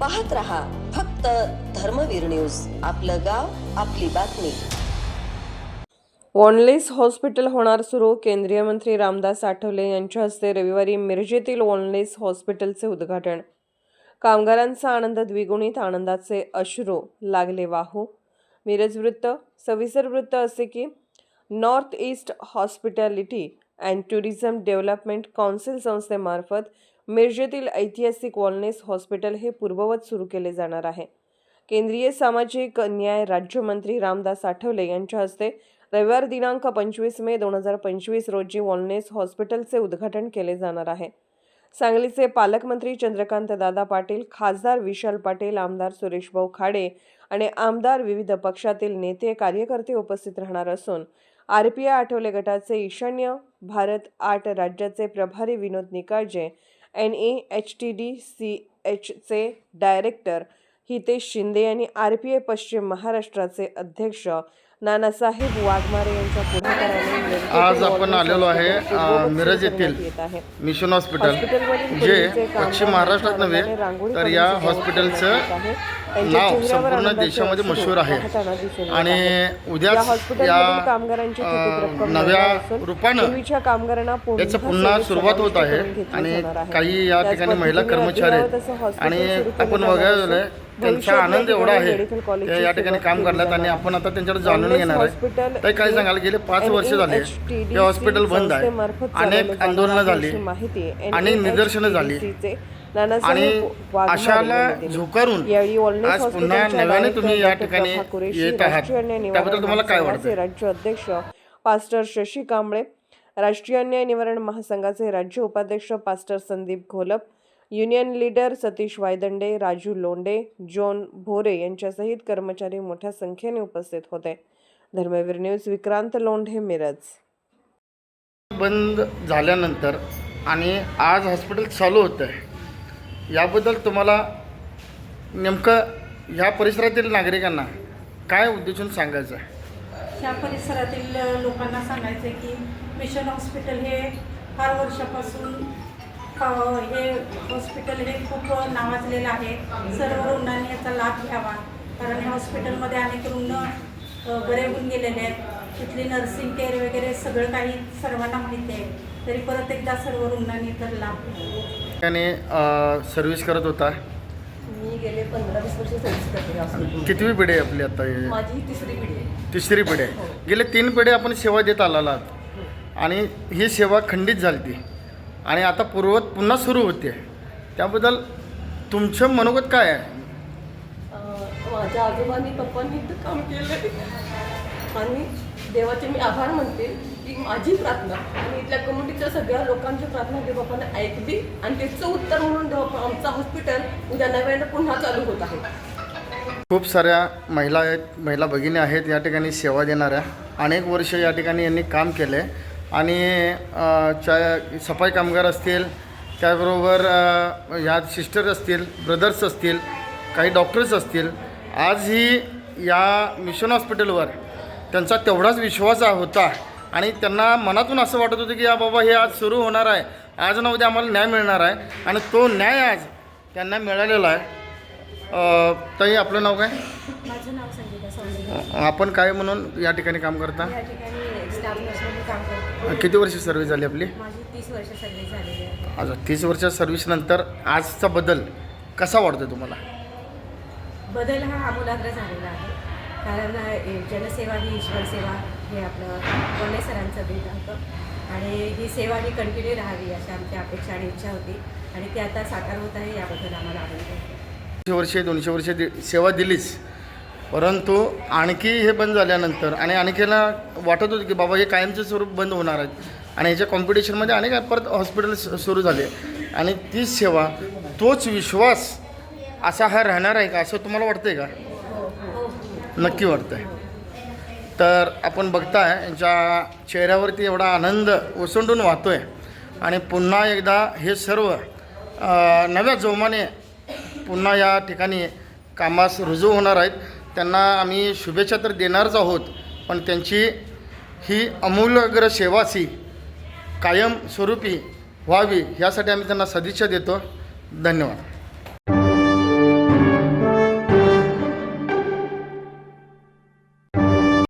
पाहत रहा फक्त धर्मवीर न्यूज. आपलं गाव आपली बातमी. वॉनलेस हॉस्पिटल होणार सुरू. केंद्रीय मंत्री रामदास आठवले यांच्या हस्ते रविवारी मिरजेतील वॉनलेस हॉस्पिटलचे उद्घाटन. कामगारांचा आनंद द्विगुणित आनंदाचे अश्रू लागले वाहू. मिरज वृत्त सविस्तर वृत्त असे की north east hospitality and tourism development council संस्थेमार्फत मिरजेतील ऐतिहासिक वॉलनेस हॉस्पिटल हे पूर्ववत सुरू केले जाणार आहे. केंद्रीय सामाजिक न्याय राज्यमंत्री रामदास आठवले यांच्या हस्ते रविवार दिनांक पंचवीस मे दोन हजार पंचवीस रोजी वॉलनेस हॉस्पिटलचे उद्घाटन केले जाणार आहे. सांगलीचे पालकमंत्री चंद्रकांत दादा पाटील खासदार विशाल पाटील आमदार सुरेशभाऊ खाडे आणि आमदार विविध पक्षातील नेते कार्यकर्ते उपस्थित राहणार असून आर पी आय आठवले गटाचे ईशान्य भारत आठ राज्याचे प्रभारी Vinod Nikalje N E H T D C एचचे डायरेक्टर हितेश शिंदे आणि आर पी आय पश्चिम महाराष्ट्राचे अध्यक्ष नानासाहेब वाघमारे यांच्या पुढाकाराने मिरजेतील आज आपण आलेलो आहे, मिरज येथील. मिशन हॉस्पिटल जे पश्चिम महाराष्ट्रात नव्हे तर या हॉस्पिटलचं करण्यात नाव संपूर्ण देशामध्ये मशहूर आहे. आणि. उद्याच या नव्या रूपानं याचं पुन्हा सुरुवात होत आहे आणि. काही या ठिकाणी महिला कर्मचारी आणि आपण झालंय त्यांचा आनंद एवढा आहे या ठिकाणी काम करतात आणि आपण आता त्यांच्याकडे. जाणून घेणार आहे ते काय सांगाल गेले पाच वर्ष झाले हे हॉस्पिटल बंद आहे अनेक आंदोलनं झाली अनेक निदर्शनं झाली आणि अशाला. झुकारून आज पुन्हा नव्याने तुम्ही या ठिकाणी येत आहात. त्याबद्दल तुम्हाला काय वाटतं राज्य अध्यक्ष पास्टर शशी कांबळे राष्ट्रीय अन्याय निवारण महासंघाचे राज्य उपाध्यक्ष pastor Sandeep Gholap union leader Satish Waydande Raju Londe John Bhore यांच्यासहित कर्मचारी मोठ्या संख्येने उपस्थित होते. धर्मवीर न्यूज विक्रांत लोंढे मिरज. बंद झाल्यानंतर आणि आज हॉस्पिटल चालू होतं आहे याबद्दल तुम्हाला नेमकं ह्या परिसरातील नागरिकांना काय उद्देशून सांगायचं आहे? ह्या परिसरातील लोकांना सांगायचं आहे की मिशन हॉस्पिटल हे फार वर्षापासून हे हॉस्पिटल हे खूप नावाजलेलं आहे. सर्व रुग्णांनी याचा लाभ घ्यावा. कारण या हॉस्पिटलमध्ये अनेक रुग्ण बरे होऊन गेलेले आहेत. तिथली नर्सिंग केअर वगैरे सगळं काही सर्वांना माहिती आहे. तरी परत एकदा सर्व रुग्णांनी तर लाभ त्याने सर्व्हिस करत होता? मी गेले पंधरा वीस वर्ष सर्व्हिस करते कितवी पिढी आहे आपली आता हे? माझी ही तिसरी पिढी आहे. तिसरी पिढी आहे. गेले तीन पिढी आपण सेवा देत आलेला आहात. आणि ही सेवा खंडित झाली ती. आणि आता पूर्वत पुन्हा सुरू होते. त्याबद्दल तुमचं मनोगत काय आहे? अं, माझ्या आजोबांनी पप्पांनी इथं काम केलं आणि देवाचे मी आभार म्हणते की माझी प्रार्थना आणि इथल्या कम्युनिटीच्या सगळ्या लोकांची प्रार्थना देवबापाने ऐकली आणि त्याचं उत्तर म्हणून देवबापा आमचा हॉस्पिटल उद्या नव्यानं पुन्हा चालू होत आहे. खूप साऱ्या महिला आहेत महिला भगिनी आहेत या ठिकाणी सेवा देणाऱ्या. अनेक वर्ष या ठिकाणी यांनी काम केलं. आहे आणि चा सफाई कामगार असतील त्याबरोबर अ, ह्या सिस्टर असतील ब्रदर्स असतील काही डॉक्टर्स असतील आजही या मिशन हॉस्पिटलवर त्यांचा तेवढाच विश्वास होता. आणि त्यांना मनातून असं वाटत होतं की या बाबा हे आज सुरू होणार आहे. आज ना उद्या आम्हाला न्याय मिळणार आहे. आणि तो न्याय आज त्यांना मिळालेला आहे. ताई आपलं नाव काय? माझं नाव संगीता सौंदर्य. अ, आपण काय म्हणून या ठिकाणी काम करता? किती वर्ष सर्व्हिस झाली आपली? माझी तीस वर्ष सर्व्हिसनंतर आजचा बदल कसा वाटतो तुम्हाला? बदल हा आमूलाग्र झालेला आहे. कारण जनसेवा ही ईश्वर सेवा हे आपलं वने सरांचं देत होतं. आणि ही सेवा ही कंटिन्यू राहावी अशी आमची अपेक्षा आणि इच्छा होती. आणि ती आता साकार होत आहे याबद्दल आम्हाला आनंद दोनशे वर्षे दोनशे वर्षे दि सेवा दिलीच. परंतु आणखी हे बंद झाल्यानंतर आणि आणखीला वाटत होतं की बाबा हे कायमचे स्वरूप बंद होणार आहेत आणि ह्याच्या कॉम्पिटिशनमध्ये अनेक परत हॉस्पिटल सुरू झाले. आणि तीच सेवा तोच विश्वास असा हा राहणार आहे का असं तुम्हाला वाटतंय का? नक्की वाटतंय. तर आपण बघताय ज्या चेहऱ्यावरती एवढा आनंद ओसंडून आहे आणि पुन्हा एकदा हे सर्व नव्या जोमाने पुन्हा या ठिकाणी कामास रुजू होणार आहेत. त्यांना आम्ही शुभेच्छा तर देणारच आहोत पण त्यांची ही अमूल्यग्र सेवासी कायम स्वरूपी व्हावी यासाठी आम्ही त्यांना सदिच्छा देतो. धन्यवाद.